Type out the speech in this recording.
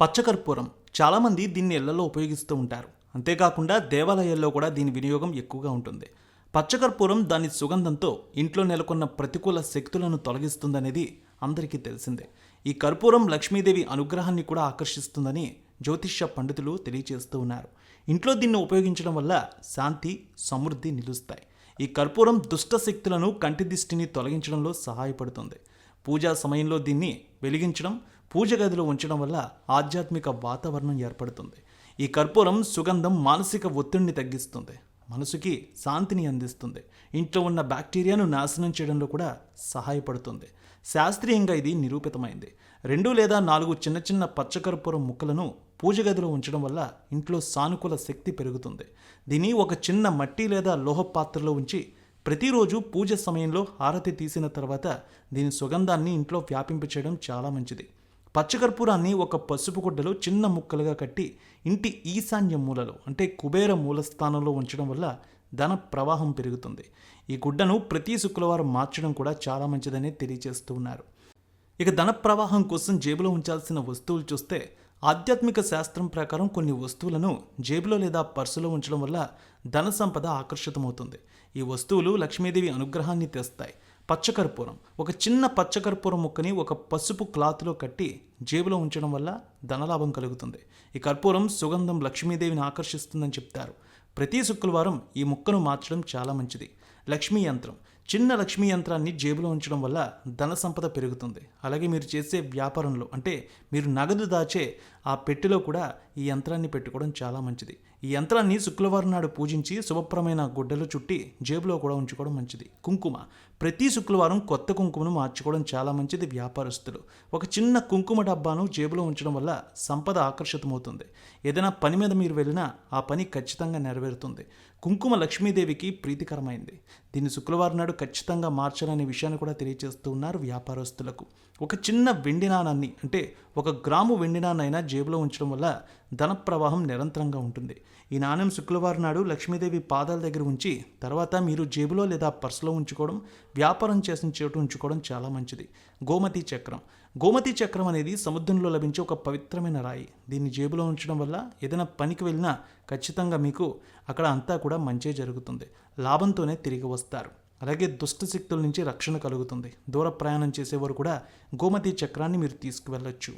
పచ్చకర్పూరం. చాలామంది దీన్ని ఇళ్ళలో ఉపయోగిస్తూ ఉంటారు. అంతేకాకుండా దేవాలయాల్లో కూడా దీని వినియోగం ఎక్కువగా ఉంటుంది. పచ్చకర్పూరం దాని సుగంధంతో ఇంట్లో నెలకొన్న ప్రతికూల శక్తులను తొలగిస్తుందనేది అందరికీ తెలిసిందే. ఈ కర్పూరం లక్ష్మీదేవి అనుగ్రహాన్ని కూడా ఆకర్షిస్తుందని జ్యోతిష్య పండితులు తెలియజేస్తూ ఉన్నారు. ఇంట్లో దీన్ని ఉపయోగించడం వల్ల శాంతి సమృద్ధి నిలుస్తాయి. ఈ కర్పూరం దుష్ట శక్తులను కంటి దిష్టిని తొలగించడంలో సహాయపడుతుంది. పూజా సమయంలో దీన్ని వెలిగించడం పూజ గదిలో ఉంచడం వల్ల ఆధ్యాత్మిక వాతావరణం ఏర్పడుతుంది. ఈ కర్పూరం సుగంధం మానసిక ఒత్తిడిని తగ్గిస్తుంది. మనసుకి శాంతిని అందిస్తుంది. ఇంట్లో ఉన్న బ్యాక్టీరియాను నాశనం చేయడంలో కూడా సహాయపడుతుంది. శాస్త్రీయంగా ఇది నిరూపితమైంది. రెండు లేదా నాలుగు చిన్న చిన్న పచ్చకర్పూరం ముక్కలను పూజ గదిలో ఉంచడం వల్ల ఇంట్లో సానుకూల శక్తి పెరుగుతుంది. దీన్ని ఒక చిన్న మట్టి లేదా లోహ పాత్రలో ఉంచి ప్రతిరోజు పూజ సమయంలో హారతి తీసిన తర్వాత దీని సుగంధాన్ని ఇంట్లో వ్యాపింపచేయడం చాలా మంచిది. పచ్చకర్పూరాన్ని ఒక పసుపు గుడ్డలో చిన్న ముక్కలుగా కట్టి ఇంటి ఈశాన్య మూలలో అంటే కుబేర మూలస్థానంలో ఉంచడం వల్ల ధన ప్రవాహం పెరుగుతుంది. ఈ గుడ్డను ప్రతి శుక్రవారం మార్చడం కూడా చాలా మంచిదని తెలియజేస్తూ ఉన్నారు. ఇక ధన ప్రవాహం కోసం జేబులో ఉంచాల్సిన వస్తువులు చూస్తే ఆధ్యాత్మిక శాస్త్రం ప్రకారం కొన్ని వస్తువులను జేబులో లేదా పర్సులో ఉంచడం వల్ల ధన సంపద ఆకర్షితమవుతుంది. ఈ వస్తువులు లక్ష్మీదేవి అనుగ్రహాన్ని తెస్తాయి. పచ్చకర్పూరం. ఒక చిన్న పచ్చకర్పూరం ముక్కని ఒక పసుపు క్లాత్లో కట్టి జేబులో ఉంచడం వల్ల ధనలాభం కలుగుతుంది. ఈ కర్పూరం సుగంధం లక్ష్మీదేవిని ఆకర్షిస్తుందని చెప్తారు. ప్రతి శుక్రవారం ఈ ముక్కను మార్చడం చాలా మంచిది. లక్ష్మీ యంత్రం. చిన్న లక్ష్మీ యంత్రాన్ని జేబులో ఉంచడం వల్ల ధన సంపద పెరుగుతుంది. అలాగే మీరు చేసే వ్యాపారంలో అంటే మీరు నగదు దాచే ఆ పెట్టెలో కూడా ఈ యంత్రాన్ని పెట్టుకోవడం చాలా మంచిది. ఈ యంత్రాన్ని శుక్రవారం నాడు పూజించి శుభప్రమైన గుడ్డలు చుట్టి జేబులో కూడా ఉంచుకోవడం మంచిది. కుంకుమ. ప్రతి శుక్రవారం కొత్త కుంకుమను మార్చుకోవడం చాలా మంచిది వ్యాపారస్తులు. ఒక చిన్న కుంకుమ డబ్బాను జేబులో ఉంచడం వల్ల సంపద ఆకర్షితమవుతుంది. ఏదైనా పని మీద మీరు వెళ్ళినా ఆ పని ఖచ్చితంగా నెరవేరుతుంది. కుంకుమ లక్ష్మీదేవికి ప్రీతికరమైంది. దీన్ని శుక్రవారం నాడు ఖచ్చితంగా మార్చాలనే విషయాన్ని కూడా తెలియజేస్తూ ఉన్నారు వ్యాపారస్తులకు. ఒక చిన్న వెండి నాణాన్ని అంటే ఒక గ్రాము వెండి నాణైనా జేబులో ఉంచడం వల్ల ధన ప్రవాహం నిరంతరంగా ఉంటుంది. ఈ నాణ్యం శుక్రవారం నాడు లక్ష్మీదేవి పాదాల దగ్గర ఉంచి తర్వాత మీరు జేబులో లేదా పర్సులో ఉంచుకోవడం వ్యాపారం చేసిన చోటు ఉంచుకోవడం చాలా మంచిది. గోమతి చక్రం. గోమతి చక్రం అనేది సముద్రంలో లభించే ఒక పవిత్రమైన రాయి. దీన్ని జేబులో ఉంచడం వల్ల ఏదైనా పనికి వెళ్ళినా ఖచ్చితంగా మీకు అక్కడ అంతా కూడా మంచే జరుగుతుంది. లాభంతోనే తిరిగి వస్తారు. అలాగే దుష్ట శక్తుల నుంచి రక్షణ కలుగుతుంది. దూర ప్రయాణం చేసేవారు కూడా గోమతి చక్రాన్ని మీరు తీసుకువెళ్ళొచ్చు.